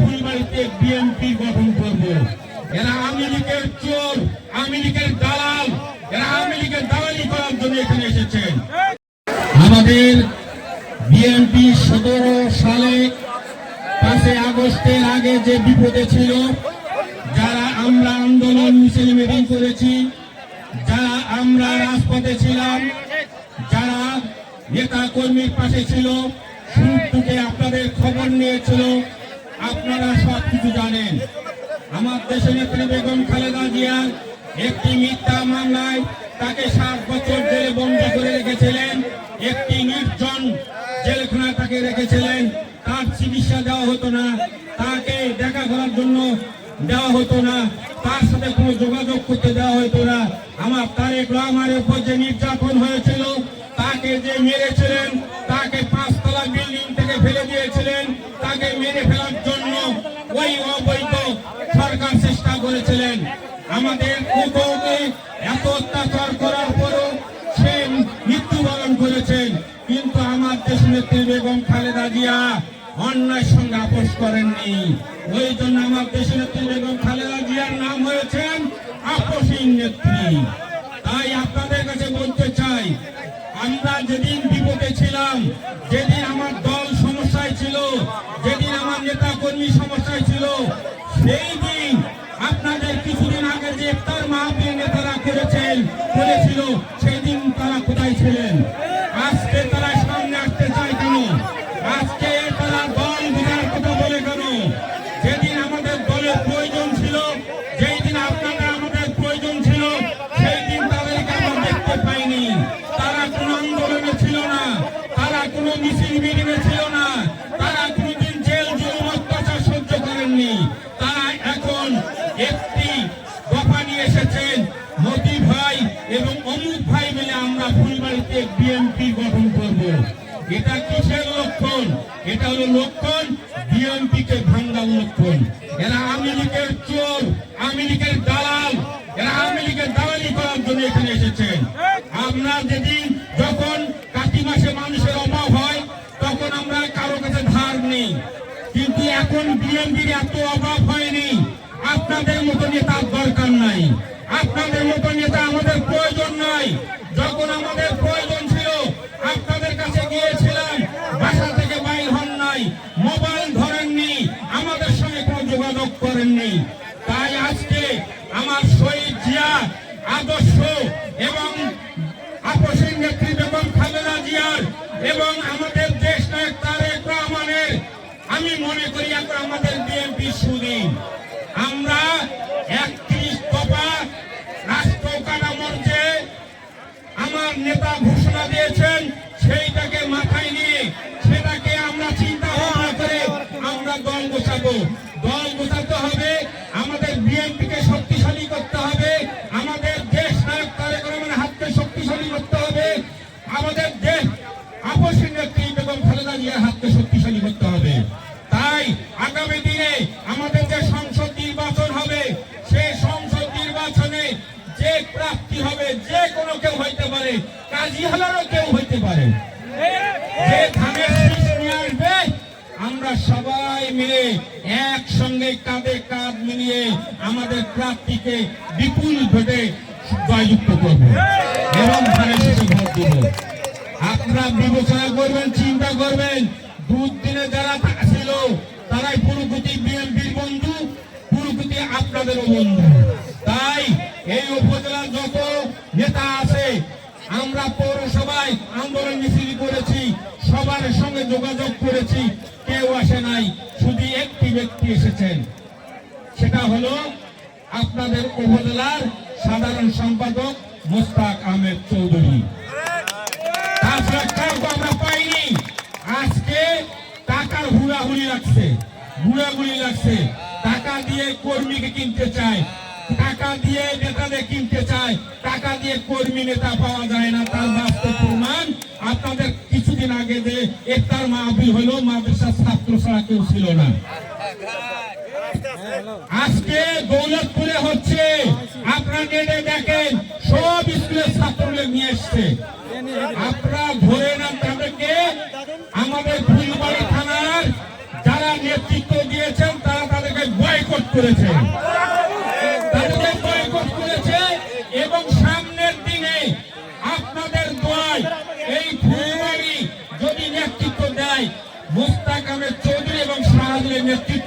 ফুলবাড়িতে BNP গঠন করব। এরা আওয়ামী লীগের চোর, আওয়ামী লীগের দালাল, এরা আওয়ামী লীগের দালালি করার জন্য এখানে এসেছেন আমাদের বিএনপি সতেরো সালে পাঁচই আগস্টের আগে যে বিপদে ছিল, যারা আমরা আন্দোলন মিছিল মিটিং করেছি, যারা আমরা রাজপথে ছিলাম, যারা নেতা কর্মীর পাশে ছিল, সুখ আপনাদের খবর নিয়েছিল, আপনারা সব কিছু জানেন। আমার দেশের নেত্রী বেগম খালেদা জিয়া একটি মিথ্যা মামলায় তাকে সাত বছর জেলে বন্দী করে রেখেছিলেন। একটি নির্জন জেলখানায় তাকে রেখেছিলেন। তার চিকিৎসা দেওয়া হতো না, তাকে দেখা করার জন্য দেওয়া হতো না, তার সাথে কোনো যোগাযোগ করতে দেওয়া হতো না। আমার তারেক রহমানের উপর যে নির্যাতন হয়েছিল, তাকে যে মেরেছিলেন, তাকে পাঁচতলা বিল্ডিং ফেলে দিয়েছিলেন, তাকে মেরে ফেলার জন্য ওই অবৈধ সরকার চেষ্টা করেছিলেন। আমাদের কুকুরকে এত অত্যাচার করার পরও সে মৃত্যুবরণ করেছেন। কিন্তু আমার দেশ নেত্রী বেগম খালেদা জিয়া অন্যায়ের সঙ্গে আপোষ করেননি। ওই জন্য আমার দেশ নেত্রী বেগম খালেদা জিয়ার নাম হয়েছেন আপোষহীন নেত্রী। তাই আপনাদের কাছে বলতে চাই, আমরা যেদিন বিপদে ছিলাম, যেদিন যেদিন আমার নেতা কর্মী সমস্যায় একটি দফা নিয়ে এসেছেন মোদি ভাই এবং অমুক ভাই মিলে আমরা ফুলবাড়িতে বিএনপি গঠন করব। এটা কিসের লক্ষণ? এটা হলো লক্ষণ বিএনপি কে ভাঙ্গার লক্ষণ। এরা আওয়ামী লীগের চোর, আওয়ামী লীগের দালাল, এরা আওয়ামী লীগের দালালি করার জন্য এখানে এসেছেন। আমরা যেদিন, যখন কাতি মাসে মানুষের অভাব হয়, তখন আমরা কারও কাছে ধার নেই। কিন্তু এখন বিএনপির এত অভাব হয়নি। আপনাদের মতো নেতার দরকার নাই। আপনাদের মতো নেতা আমাদের প্রয়োজন নাই। যখন আমাদের প্রয়োজন ছিল, আপনাদের কাছে গিয়েছিলাম, বাসা থেকে বাইর হন নাই, মোবাইল ধরেননি, আমাদের সঙ্গে কোনো যোগাযোগ করেননি। তাই আজকে আমার শহীদ জিয়া, আদর্শ এবং আপসের নেত্রী বেগম খালেদা জিয়ার এবং আমাদের নেতা ঘোষণা দিয়েছেন, সেইটাকে মাথায় নিয়ে সেটাকে আমরা চিন্তা ভাবনা করে আমরা দল গোছাবো। দল গোছাতে হবে, আমাদের বিএনপিকে শক্তিশালী করতে হবে, আমাদের দেশ নায়ক তারেক রহমানের হাতকে শক্তিশালী করতে হবে, আমাদের দেশ আপসী নেত্রী বেগম খালেদা জিয়ার হাতকে শক্তিশালী করতে হবে। তাই আগামী দিনে আমাদের যে সংসদ নির্বাচন হবে, সেই সংসদ নির্বাচনে যে প্রাপ্তি হবে, যে কোনো কেউ হইতে পারে আমরা সবাই মিলে একসঙ্গে কাঁধে কাঁধ মিলিয়ে আমাদের প্রার্থীকে বিপুল ভোটে জয়যুক্ত করব। এবং আপনারা বিবেচনা করবেন, চিন্তা করবেন দুদিনে সবার সঙ্গে যোগাযোগ করেছি, কেউ আসে নাই, শুধু একটি ব্যক্তি এসেছেন। সেটা হলো আপনাদের উপজেলার সাধারণ সম্পাদক মোস্তাক আহমেদ চৌধুরী। আমরা পাইনি। আজকে টাকার লাগছে। টাকা দিয়ে কর্মীকে কিনতে চায়, টাকা দিয়ে নেতাদের কিনতে চায় টাকা দিয়ে কর্মী নেতা পাওয়া যায় না, তার বাস্তব প্রমাণ আপনাদের কিছুদিন আগে যে একটার মাহফিল হলো মাদ্রাসা ছাত্র ছাড়া কেউ ছিল না। আজকে দৌলতপুরে হচ্ছে, আপনারা নেটে দেখেন, সব স্কুলের ছাত্রদের নিয়ে এসছে। আপনারা ধরে নেন তাদেরকে। আমাদের ফুলবাড়ি থানার যারা নেতৃত্ব দিয়েছেন, তারা তাদেরকে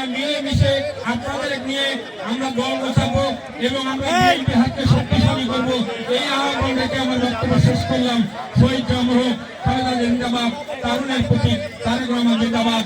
আমরা মিলেমিশে আপনাদের নিয়ে আমরা দল গোছাবো এবং আমরা বিএনপি হাতকে শক্তিশালী করব। এই আহ্বান রেখে আমার বক্তব্য শেষ করলাম। শহীদ জমর খালেদা জিন্দাবাদ তারুণের প্রতীক তারেক রহমান জিন্দাবাদ।